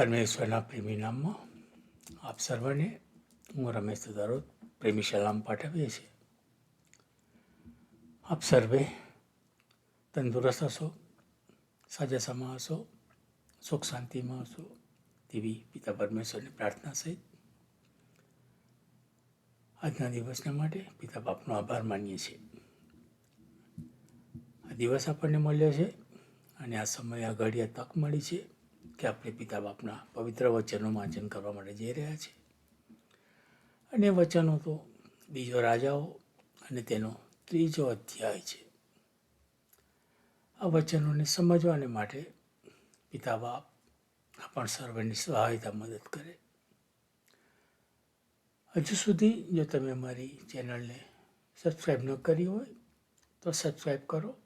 પરમેશ્વરના પ્રેમી નામમાં આપ સર્વને હું રમેશ સુધારોત પ્રેમી સલામ પાઠવીએ છીએ. આપ સર્વે તંદુરસ્ત હશો સાજાસામાં હશો, સુખ શાંતિમાં હશો તેવી પિતા પરમેશ્વરની પ્રાર્થના સહિત આજના દિવસના માટે પિતા બાપનો આભાર માનીએ છીએ. આ દિવસ આપણને મળ્યો છે અને આ સમયે, આ ઘડીએ તક મળી છે. કે આપણે પિતા બાપના પવિત્ર વચનનું વાંચન કરવા માટે જઈ રહ્યા છીએ. અને વચનો તો બીજો રાજાઓ અને તેનો ત્રીજો અધ્યાય છે. આ વચનોને સમજવાને માટે પિતા બાપ આપણ સર્વની સહાયતા મદદ કરે. હજુ સુધી જો તમે અમારી ચેનલને સબસ્ક્રાઈબ ન કરી હોય તો સબસ્ક્રાઈબ કરો.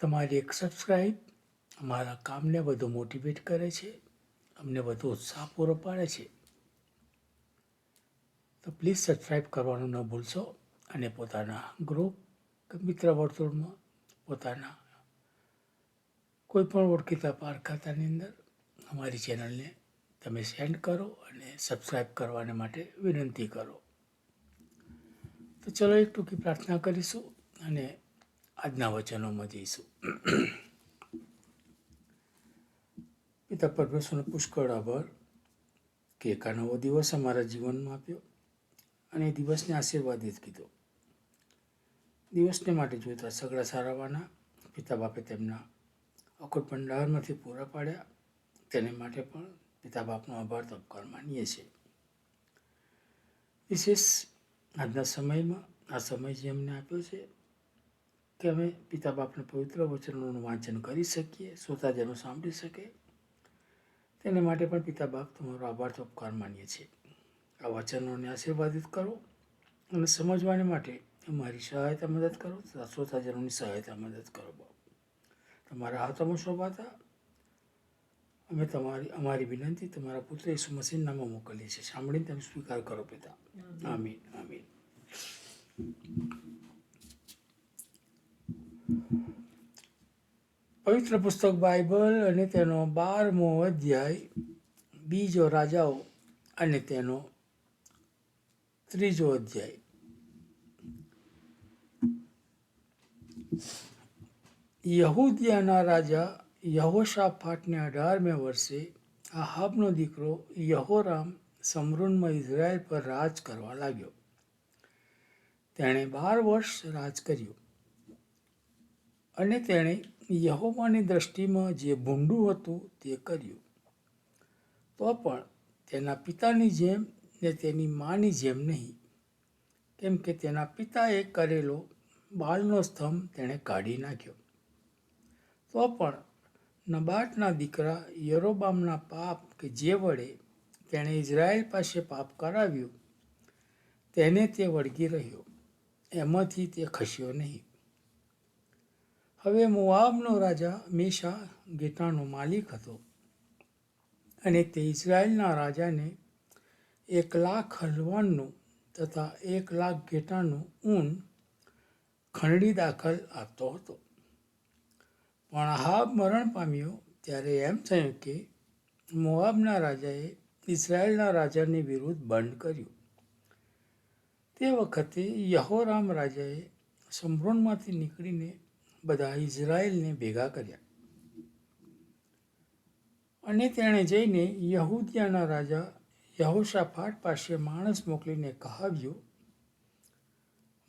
તમારી એક સબસ્ક્રાઈબ અમારા કામને વધુ મોટિવેટ કરે છે, અમને વધુ ઉત્સાહ પૂરો પાડે છે. તો પ્લીઝ સબસ્ક્રાઈબ કરવાનું ન ભૂલશો અને પોતાના ગ્રુપ કે મિત્ર વર્તુળમાં પોતાના કોઈ પણ ઓળખીતા પારખાતાની અંદર અમારી ચેનલને તમે સેન્ડ કરો અને સબસ્ક્રાઈબ કરવાને માટે વિનંતી કરો. તો ચલો એક ટૂંકી પ્રાર્થના કરીશું અને આજના વચનોમાં જઈશું. પિતા પરમેશ્વરનો પુષ્કળ આભાર કે એકા નવો દિવસ અમારા જીવનમાં આપ્યો અને એ દિવસને આશીર્વાદિત કીધો. દિવસને માટે જોઈતા સગડા સારાવાના પિતા બાપે તેમના અખોટ ભંડારમાંથી પૂરા પાડ્યા. તેને માટે પણ પિતા બાપનો આભાર તબકાર માનીએ છીએ. વિશેષ આજના સમયમાં, આ સમય જે અમને આપ્યો છે કે અમે પિતા બાપના પવિત્ર વચનોનું વાંચન કરી શકીએ, શ્રોતાજનો સાંભળી શકે તેને માટે પણ પિતા બાપ તમારો આભાર તો ઉપકાર માનીએ છીએ. આ વચનોને આશીર્વાદિત કરો અને સમજવાને માટે અમારી સહાયતા મદદ કરો તથા શ્રોતાજનોની સહાયતા મદદ કરો બાપ. તમારા હાથોમાં શોભાતા અમે તમારી અમારી વિનંતી તમારા પુત્ર ઈસુ મસીન નામમાં મોકલીએ છીએ. સાંભળીને તમે સ્વીકાર કરો પિતા. આમીન આમીન. પવિત્ર પુસ્તક બાઇબલ અને તેનો બારમો અધ્યાય, બીજો રાજાઓ અને તેનો ત્રીજો અધ્યાય. યહૂદિયાના રાજા યહોશાફાટને અઢારમે વર્ષે આહાબનો દીકરો યહોરામ સમૃનમાં ઇઝરાયલ પર રાજ કરવા લાગ્યો. તેણે બાર વર્ષ રાજ કર્યું અને તેણે યહોવાની દ્રષ્ટિમાં જે ભૂંડું હતું તે કર્યું. તો પણ તેના પિતાની જેમ ને તેની માની જેમ નહીં. કેમ કે તેના પિતાએ કરેલો બાળનો સ્તંભ તેણે કાઢી નાખ્યો. તો પણ નબાટના દીકરા યરોબામના પાપ કે જે વડે તેણે ઇઝરાયલ પાસે પાપ કરાવ્યું, તેને તે વળગી રહ્યો. એમાંથી તે ખસ્યો નહીં. હવે મોઆબનો રાજા મેશા ગેટાનો માલિક હતો અને તે ઇઝરાયલના રાજાને એક લાખ હલવાનનું તથા એક લાખ ગેટાનું ઊન ખંડી દાખલ આપતો હતો. પણ હાબ મરણ પામ્યો ત્યારે એમ થયું કે મોઆબના રાજાએ ઇઝરાયલના રાજાની વિરુદ્ધ બંધ કર્યું. તે વખતે યહોરામ રાજાએ સમરોનમાંથી નીકળીને બધા ઇઝરાયલને ભેગા કર્યા. અને તેણે જઈને યહૂદિયાના રાજા યહોશાફાટ પાસે માણસ મોકલીને કહાવ્યું,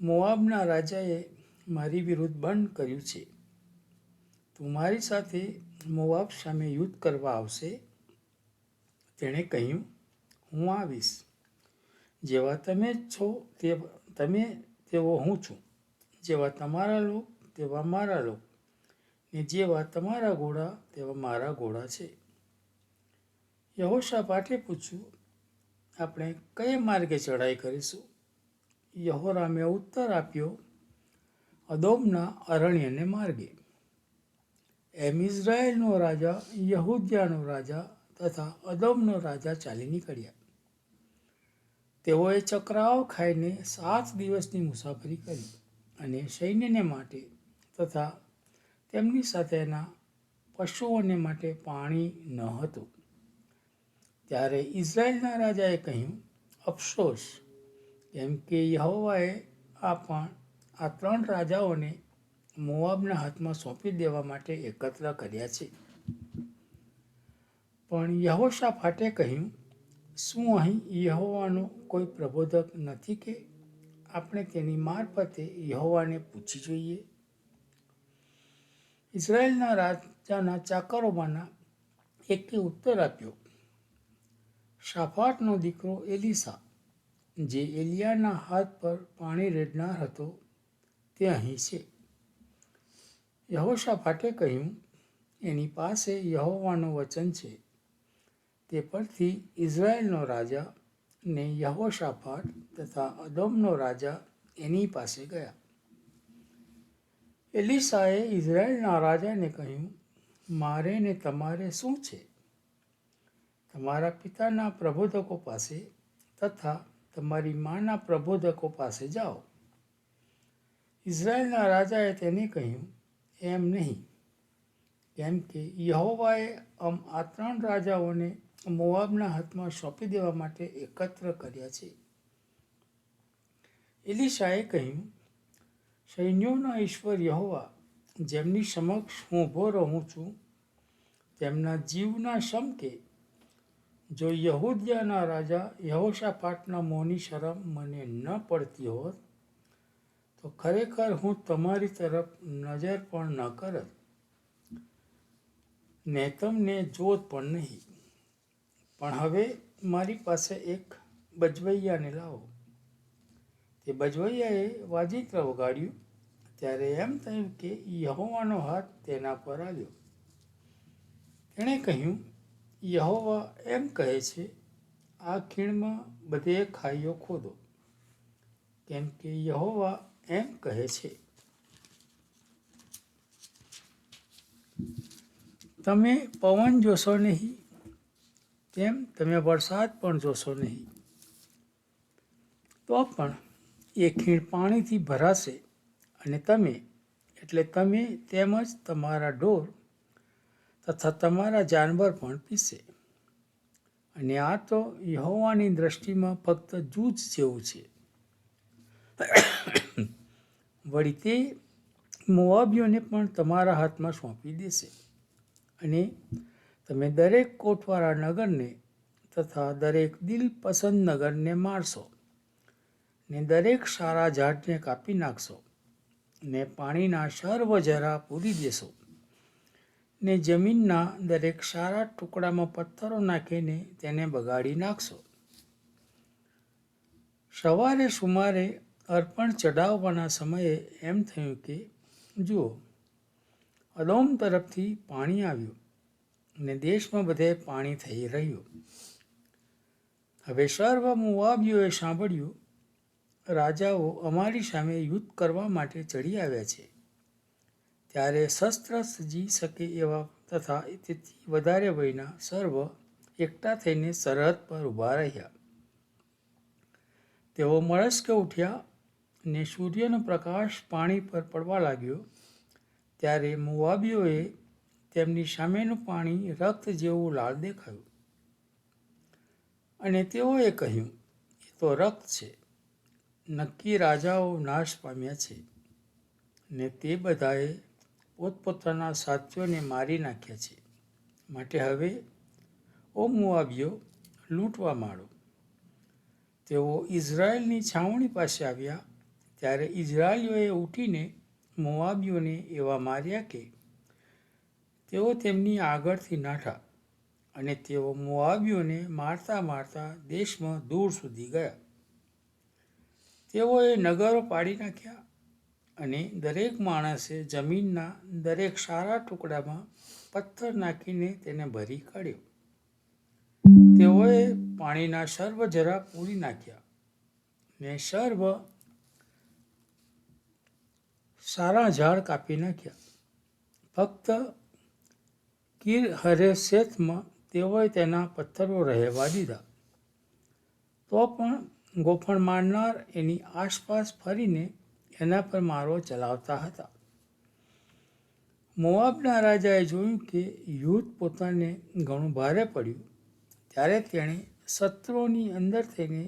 મોઆબના રાજાએ મારી વિરુદ્ધ બંધ કર્યું છે. તું મારી સાથે મોઆબ સામે યુદ્ધ કરવા આવશે. તેણે કહ્યું, હું આવીશ. જેવા તમે છો, તે, તમે તેવો હું છું. જેવા તમારા લોક તેવા મારા લોક ને જેવા તમારા ઘોડા, તેવા મારા ઘોડા છે. યહોશાપાટે પૂછ્યું, આપણે કયા માર્ગે ચડાઈ કરીશું? યહોરામે ઉત્તર આપ્યો, અદોમના અરણ્યને માર્ગે. એમ ઇઝરાયેલનો રાજા, યહૂદિયાનો રાજા તથા અદોમનો રાજા ચાલી નીકળ્યા. તેઓએ ચક્રાઓ ખાઈને સાત દિવસની મુસાફરી કરી અને સૈન્યને માટે તથા તેમની સાથેના પશુઓને માટે પાણી ન હતું. ત્યારે ઇઝરાયલના રાજાએ કહ્યું, અફસોસ, કેમ કે યહોવાએ આ પણ, આ ત્રણ રાજાઓને મોઆબના હાથમાં સોંપી દેવા માટે એકત્ર કર્યા છે. પણ યહોશાફાટે કહ્યું, શું અહીં યહોવાનો કોઈ પ્રબોધક નથી કે? આપણે તેની મારફતે યહોવાને પૂછી જોઈએ. ઇઝરાયલના રાજાના ચાકરોમાંના એકે ઉત્તર આપ્યો. શાફાટનો દીકરો એલિસા, જે એલિયાના હાથ પર પાણી રેડનાર હતો, તે અહીં છે. યહોશાફાટે કહ્યું, એની પાસે યહોવાનું વચન છે. તે પરથી ઇઝરાયલનો રાજા ને યહોશાફાટ તથા અદોમનો રાજા એની પાસે ગયા. એલિસાએ ઇઝરાયલના રાજાને કહ્યું, મારે ને તમારે શું છે? તમારા પિતાના પ્રબોધકો પાસે તથા તમારી માના પ્રબોધકો પાસે જાઓ. ઇઝરાયલના રાજાએ તેને કહ્યું, એમ નહીં. કેમ કે યહોવાએ આમ આ ત્રણ રાજાઓને મોઆબના હાથમાં સોંપી દેવા માટે એકત્ર કર્યા છે. એલિશાએ કહ્યું સૈન્યોના ઈશ્વર યહોવા, જેમની સમક્ષ હું ઊભો રહું છું, તેમના જીવના સમકે, જો યહૂદિયાના રાજા યહોશાફાટના મોંની શરમ મને ન પડતી હોત, તો ખરેખર હું તમારી તરફ નજર પણ ન કરત, ને તમને જોત પણ નહીં. પણ હવે મારી પાસે એક બજવૈયાને લાવો. તે બજવૈયાએ વાજિત્ર વગાડ્યું. ત્યારે એમ થયું કે યહોવાનો હાથ તેના પર આવ્યો તેણે કહ્યું, યહોવા એમ કહે છે, આ ખીણમાં બધે ખાઈઓ ખોદો. કેમ કે યહોવા એમ કહે છે. તમે પવન જોશો નહીં, તેમ તમે વરસાદ પણ જોશો નહીં. તો પણ એ ખીણ પાણીથી ભરાશે અને તમે, એટલે તમે તેમજ તમારા ઢોર તથા તમારા જાનવર પણ પીશે. અને આ તો યહોવાની દ્રષ્ટિમાં ફક્ત જૂજ જેવું છે. વળી તે મોવાબીઓને પણ તમારા હાથમાં સોંપી દેશે. અને તમે દરેક કોટવાળા નગરને તથા દરેક દિલ પસંદ નગરને મારશો. ને દરેક સારા ઝાડને કાપી નાખશો ને પાણીના સર્વ જરા પૂરી દેશો. ને જમીનના દરેક સારા ટુકડામાં પથ્થરો નાખીને તેને બગાડી નાખશો. સવારે સુમારે અર્પણ ચઢાવવાના સમયે એમ થયું કે, જુઓ, અદોમ તરફથી પાણી આવ્યું ને દેશમાં બધે પાણી થઈ રહ્યું. હવે સર્વ મુવાબીઓએ સાંભળ્યું રાજાઓ અમારી સામે યુદ્ધ કરવા માટે ચડી આવ્યા છે. ત્યારે શસ્ત્ર સજી શકે એવા તથા તેથી વધારે વયના સર્વ એકઠા થઈને સરહદ પર ઊભા રહ્યા. તેઓ મળસ્કે ઉઠ્યા ને સૂર્યનો પ્રકાશ પાણી પર પડવા લાગ્યો. ત્યારે મુવાબીઓએ તેમની સામેનું પાણી રક્ત જેવું લાલ દેખાયું. અને તેઓએ કહ્યું, એ તો રક્ત છે. નક્કી રાજાઓ નાશ પામ્યા છે ને તે બધાએ પોતપોતાના સાથીઓને મારી નાખ્યા છે. માટે હવે ઓ મુઆબીઓ લૂંટવા માંડો. તેઓ ઇઝરાયલની છાવણી પાસે આવ્યા ત્યારે ઇઝરાયલીઓએ ઉઠીને મુઆબિયોને એવા માર્યા કે તેઓ તેમની આગળથી નાઠા અને તેઓ મોવાબીઓને મારતા મારતા દેશમાં દૂર સુધી ગયા. તેઓએ નગરો પાડી નાખ્યા અને દરેક માણસે જમીનના દરેક સારા ટુકડામાં પથ્થર નાખીને તેને ભરી કાઢ્યો. તેઓએ પાણીના સર્વ જરા પૂરી નાખ્યા ને સર્વ સારા ઝાડ કાપી નાખ્યા. ફક્ત કીર હરેશેથમાં તેઓએ તેના પથ્થરો રહેવા દીધા. તો પણ ગોફણ મારનાર એની આસપાસ ફરીને એના પર મારો ચલાવતા હતા. મોઆબના રાજાએ જોયું કે યુદ્ધ પોતાને ઘણું ભારે પડ્યું. ત્યારે તેણે શત્રુઓની અંદર થઈને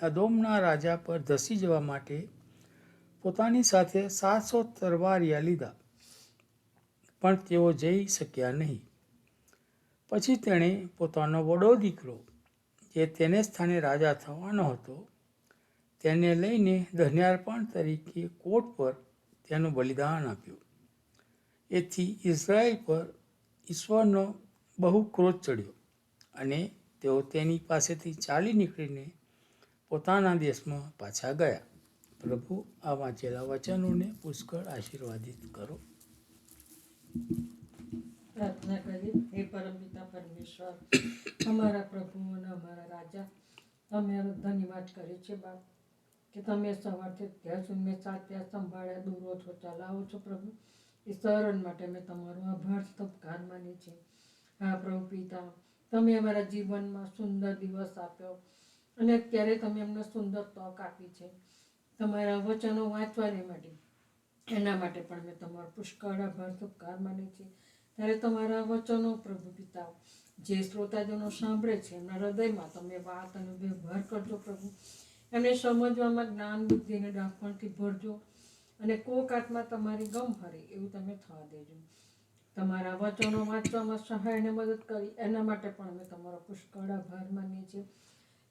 અદોમના રાજા પર ધસી જવા માટે પોતાની સાથે સાતસો તરવારિયા લીધા, પણ તેઓ જઈ શક્યા નહીં. પછી તેણે પોતાનો વડો દીકરો જે તેને સ્થાને રાજા થવાનો હતો, તેને લઈને ધન્યાર્પણ તરીકે કોટ પર તેનું બલિદાન આપ્યું. એથી ઇઝરાયલ પર ઈશ્વરનો બહુ ક્રોધ ચડ્યો અને તેઓ તેની પાસેથી ચાલી નીકળીને પોતાના દેશમાં પાછા ગયા. પ્રભુ આ વાંચેલા વચનોને પુષ્કળ આશીર્વાદિત કરો. પ્રાર્થના કરીએ, હે પરમપિતા પરમેશ્વર, અમારા પ્રભુ અને અમારા રાજા, તમે ધન્યવાદ કરીએ છીએ બાપ, કે તમે સવારથી ત્યાં સુધી મેં સાચવ્યા સંભાળ્યા, દૂરો છો ચલાવો છો પ્રભુ. એ શરણ માટે મેં તમારો આભાર સત્કાર માની છે હા પ્રભુ પિતા તમે અમારા જીવનમાં સુંદર દિવસ આપ્યો અને અત્યારે તમે અમને સુંદર તક આપી છે. તમારા વચનો વાંચવાને માટે, એના માટે પણ મેં તમારો પુષ્કળ આભાર સત્કાર માને છે ત્યારે તમારા વચનો પ્રભુ પિતા, જે શ્રોતાજનો સાંભળે છે, એમના હૃદયમાં તમે વાત અને વ્યવહાર કરજો પ્રભુ. એમને સમજવામાં જ્ઞાન, બુદ્ધિ અને ડાપણથી ભરજો અને કોક આત્મા તમારી ગમ ફરે એવું તમે થવા દેજો. તમારા વચનો વાંચવામાં સહાય અને મદદ કરી. એના માટે પણ અમે તમારો પુષ્કળ આભાર માનીએ છીએ.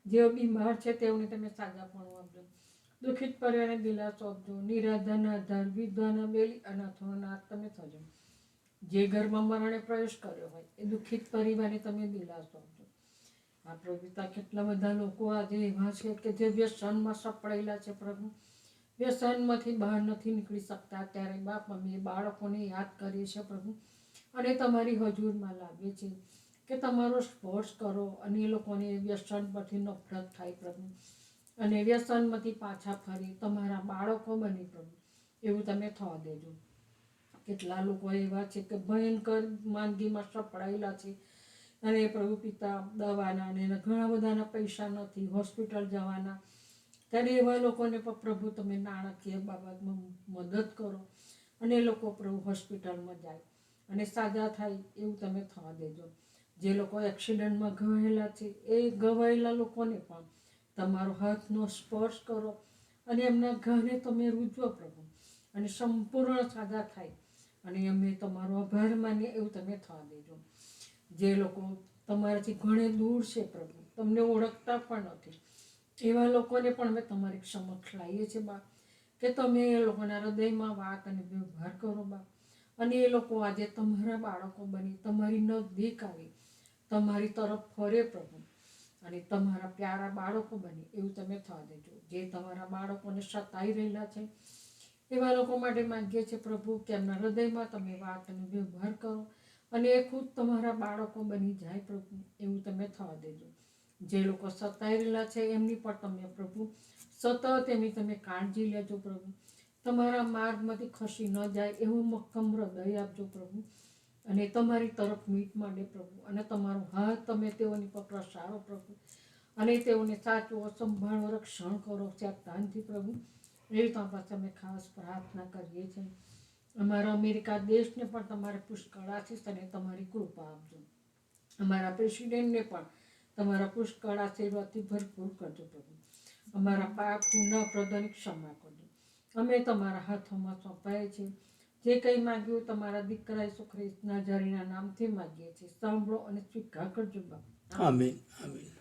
જેઓ બીમાર છે તેઓને તમે સાજાપણું આપજો. દુઃખિત પરિવારને દિલાસો આપજો. નિરાધાના, આધાર, વિધવાના, બેલી, અનાથોનો નાથ તમે થજો. જે ઘરમાં મરણે પ્રવેશ કર્યો હોય, એ દુઃખિત પરિવારે તમે દિલાસો આપજો આ પ્રભુતા કેટલા બધા લોકો આજે એવા છે કે જે વ્યસનમાં સપડાયેલા છે પ્રભુ. વ્યસનમાંથી બહાર નથી નીકળી શકતા. ત્યારે બાપ, અમે બાળકોને યાદ કરીએ છીએ પ્રભુ. અને તમારી હજુરમાં લાવીએ છીએ કે તમારો સ્પોર્ટ્સ કરો અને એ લોકોને વ્યસન પરથી નફરત થાય પ્રભુ. અને વ્યસનમાંથી પાછા ફરી તમારા બાળકો બની પ્રભુ. એવું તમે થવા દેજો. કેટલા લોકો એવા છે કે ભયંકર માંદગીમાં સપડાયેલા છે. અને પ્રભુ પિતા દવાના અને એના ઘણા બધાના પૈસા નથી, હોસ્પિટલ જવાના. ત્યારે એવા લોકોને પણ પ્રભુ તમે નાણાકીય બાબતમાં મદદ કરો. અને એ લોકો પ્રભુ હોસ્પિટલમાં જાય. અને સાજા થાય એવું તમે થવા દેજો. જે લોકો એક્સિડન્ટમાં ઘવાયેલા છે, એ ઘવાયેલા લોકોને પણ તમારો હાથનો સ્પર્શ કરો. અને એમના ઘરે તમે રૂજવો પ્રભુ. અને સંપૂર્ણ સાજા થાય. અને અમે તમારો આભાર માનીએ, એવું તમે થવા દેજો. જે લોકો તમારાથી ઘણે દૂર છે પ્રભુ, તમને ઓળખતા પણ નથી. એવા લોકોને પણ અમે તમારી સમક્ષ લાવીએ છીએ, બા. કે તમે એ લોકોના હૃદયમાં વાત અને વ્યવહાર કરો, બા. અને એ લોકો આજે તમારા બાળકો બની, તમારી નજીક આવી, તમારી તરફ ફરે પ્રભુ. અને તમારા પ્યારા બાળકો બની, એવું તમે થવા દેજો. જે તમારા બાળકોને સતાઈ રહેલા છે એવા લોકો માટે માંગીએ છીએ, પ્રભુ, કે એમના હૃદયમાં તમે વાત અને વ્યવહાર કરો અને એ ખુદ તમારા બાળકો બની જાય પ્રભુ, એવું તમે થવા દેજો. જે લોકો સતાઈ છે, એમની પણ તમે પ્રભુ, સતત એમની તમે કાળજી લેજો પ્રભુ. તમારા માર્ગમાંથી ખસી ન જાય એવું મક્કમ હૃદય આપજો પ્રભુ. અને તમારી તરફ મીટ માંડે પ્રભુ. અને તમારો હાથ તમે તેઓની પર પ્રસારો પ્રભુ. અને તેઓને સાચવો સંભાળો રક્ષણ કરો ત્યાગતાનથી પ્રભુ. તમારી પાસે અમે ખાસ પ્રાર્થના કરીએ છીએ. અમારા અમેરિકા દેશને પણ તમારે પુષ્કળ આશીષ અને તમારી કૃપા આપજો. અમારા પ્રેસિડેન્ટને પણ તમારા પુષ્કળ આશીર્વાદથી ભરપૂર કરજો પ્રભુ. અમારા પાપ પુનઃ પ્રદાન ક્ષમા કરજો. અમે તમારા હાથોમાં સોંપાય છે. જે કંઈ માગ્યું તમારા દીકરા ઈસુ ખ્રિસ્તના જરીના નામથી માગીએ છીએ. સાંભળો અને સ્વીકાર કરજો બાપ. આમીન.